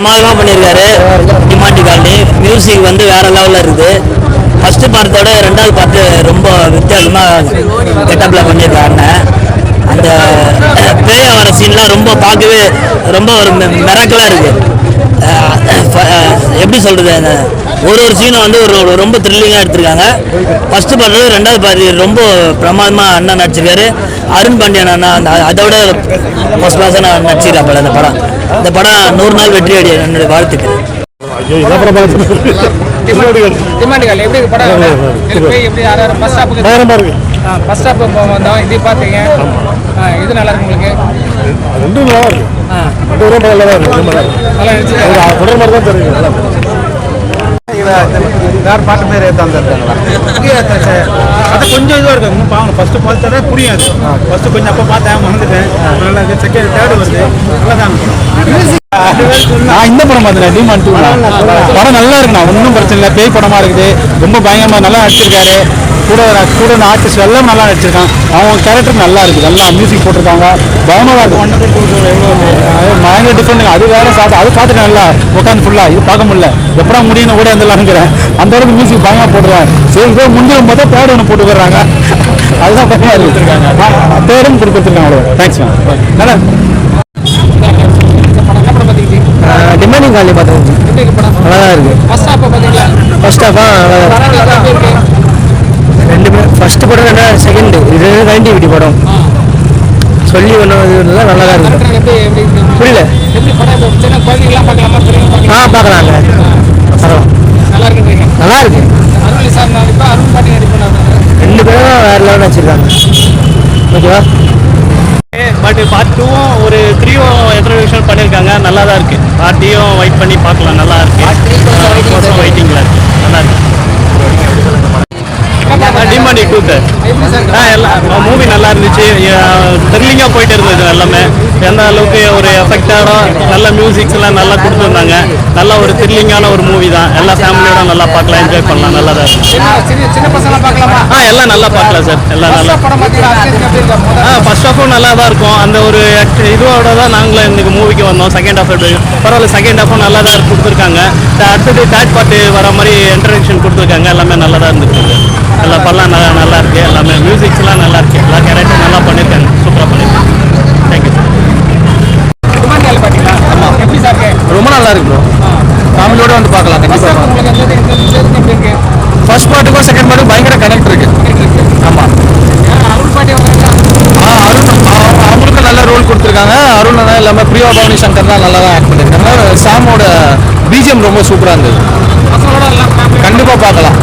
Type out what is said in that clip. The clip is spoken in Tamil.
பிரமாதமாக பண்ணியிருக்காரு டிமாண்டி காலனி. மியூசிக் வந்து வேற லெவலில் இருக்குது. ஃபஸ்ட்டு பார்த்தோட ரெண்டாவது பார்த்து ரொம்ப வித்தியாசமாக கெட்டப்பில் பண்ணியிருக்காரு அண்ணன். அந்த பேய வர சீன்லாம் ரொம்ப பார்க்கவே ரொம்ப ஒரு மிரக்கலாக இருக்குது எப்படி சொல்கிறது அந்த ஒரு ஒரு சீனும் வந்து ஒரு ரொம்ப த்ரில்லிங்காக எடுத்திருக்காங்க. ஃபஸ்ட்டு பார்த்தது ரெண்டாவது பாதி ரொம்ப பிரமாதமாக அண்ணன் நடிச்சிருக்காரு. அருண் பாண்டியன் அண்ணா அந்த அதோட ஃபஸ்ட் கிளாஸாக நடிச்சிருக்காப்பில் அந்த படம். இந்த படம் நூறு நாள் வெற்றி அடி என்னுடைய வாழ்த்துக்கள். டிமாண்டுகள் எப்படி படம்? எப்படி யாரும் பஸ் ஸ்டாப்புக்கு பயங்கரமா இருக்கு. பஸ் ஸ்டாப்பு வந்தோம் இது பார்த்தீங்க. ஆ, இது நல்லா இருக்கு உங்களுக்கு? ரெண்டும் நல்லா இருக்கு. ரெண்டு பேரும் நல்லா தான் இருக்கு ரொம்ப நல்லா இருக்கு. நல்லா இருந்துச்சு. அது தொடர் மாதிரி தான் தெரியும் நல்லா. வேறு பாட்டு பேர் அது கொஞ்சம் இதுவாக இருக்கும் இன்னும் பாவம் ஃபஸ்ட்டு பார்த்தாலே புரியாது. ஃபஸ்ட்டு கொஞ்சம் அப்போ பார்த்தேன் மறந்துட்டேன். நல்லா இருக்கு. செகண்ட் தேர்டு வருது. நல்லா தான் நான் இந்த படம் பார்த்தேன் டிமான் டூ படம் நல்லா இருக்குண்ணா. ஒன்றும் பிரச்சனை இல்லை. பேய் படமா இருக்குது. ரொம்ப பயங்கரமா நல்லா நடிச்சிருக்காரு. கூட கூட ஆர்டிஸ்ட் எல்லாம் நல்லா நடிச்சிருக்கான். அவன் கேரக்டர் நல்லா இருக்குது. நல்லா மியூசிக் போட்டிருக்காங்க. பயங்கரமா இருக்கு. அது பயங்கர டிஃப்ரெண்ட் அது வேற சாப்பிட்டு அது பார்த்துட்டு நல்லா உட்காந்து ஃபுல்லா இது பார்க்க முடியல. எப்படா முடியும் கூட வந்துடலாங்கிறேன் அந்த அளவுக்கு மியூசிக் பயங்கரமா போட்டுருவாங்க சரி இதோ முடிஞ்சிடும் பார்த்தா தேர்ட் ஒன்று போட்டு வர்றாங்க அதுதான் பயங்கரமா இருக்கு. தேர்டும் கொடுத்துருக்காங்க. அவ்வளோ தேங்க்ஸ் மேம் நல்லா இருக்கு. இந்த படம் என்ன படம் பார்த்தீங்க டிமாண்டிங் காலனி பார்த்துருந்துச்சு இருக்கு நல்லா தான் இருக்குது ஸ்டாப்பை பார்த்தீங்களா ஃபர்ஸ்ட் ஹாஃபா படம் எப்படி இருக்கு. ரெண்டுமே ஃபர்ஸ்ட் படம் ரெண்டா செகண்ட் இது கனெக்டிவிட்டி படம். சொல்லி ஒன்று நல்லா தான் எப்படி இருக்கு. புரியல. எப்படி சின்ன ஆ பார்க்கலாம் பார்க்கலாங்க. பரவாயில்ல. நல்லா நல்லா இருக்கு சார் ரெண்டு பேரும் வேற லெவல் வச்சிருக்காங்க ஓகேவா? பட் பார்ட் டூவும் ஒரு த்ரீயும் விஷயம் பண்ணியிருக்காங்க நல்லா தான் இருக்கு பார்ட்டியும் வெயிட் பண்ணி பார்க்கலாம். நல்லா இருக்கு. வெயிட்டிங்கில் இருக்கு. நல்லா இருக்கு. டிமாண்டி டூ சார் ஆ எல்லாம் மூவி நல்லா இருந்துச்சு. த்ரில்லிங்காக போயிட்டு இருந்தது எல்லாமே. எந்த அளவுக்கு ஒரு எஃபெக்டான நல்ல மியூசிக்ஸ் எல்லாம் நல்லா கொடுத்துருந்தாங்க நல்ல ஒரு த்ரில்லிங்கான ஒரு மூவி தான். எல்லா ஃபேமிலியோட நல்லா பார்க்கலாம் என்ஜாய் பண்ணலாம். நல்லா தான் பார்க்கலாமா? ஆ எல்லாம் நல்லா பார்க்கலாம் சார் எல்லாம் நல்லா இருக்கு ஆ ஹாஃபும் நல்லா தான் இருக்கும். அந்த ஒரு இதோட தான் நாங்களும் இந்த மூவிக்கு வந்தோம். செகண்ட் ஹாஃப் பரவாயில்ல செகண்ட் ஹாஃபும் நல்லா தான் கொடுத்துருக்காங்க. அடுத்தது தேர்ட் பார்ட்டு வர மாதிரி இன்ட்ரடக்ஷன் கொடுத்துருக்காங்க. எல்லாமே நல்லா தான் இருந்துருக்கு எல்லா படம் நல்லா நல்லா இருக்கு. எல்லாமே மியூசிக்ஸ்லாம் நல்லா இருக்கு. எல்லா கேரக்டரும் நல்லா பண்ணியிருக்காங்க சூப்பராக பண்ணியிருக்காங்க தேங்க்யூ சார் ரொம்ப நல்லா இருக்கு ப்ரோ ஃபேமிலியோட வந்து பார்க்கலாம். ஃபர்ஸ்ட் பார்ட்டுக்கும் செகண்ட் பார்ட்டுக்கும் பயங்கர கனெக்ட் இருக்கு ஆமாம் அருள் பாட்டி அவங்க ஆ அருண் அவ- அவங்களுக்கும் நல்ல கொடுத்துருக்காங்க அருண் தான் இல்லாமல் பிரியா பவானி சங்கர் தான் நல்லா தான் ஆக்ட் பண்ணியிருக்காங்க சாமோட பிஜிஎம் ரொம்ப சூப்பராக இருந்தது. எல்லாம் கண்டிப்பாக பார்க்கலாம்.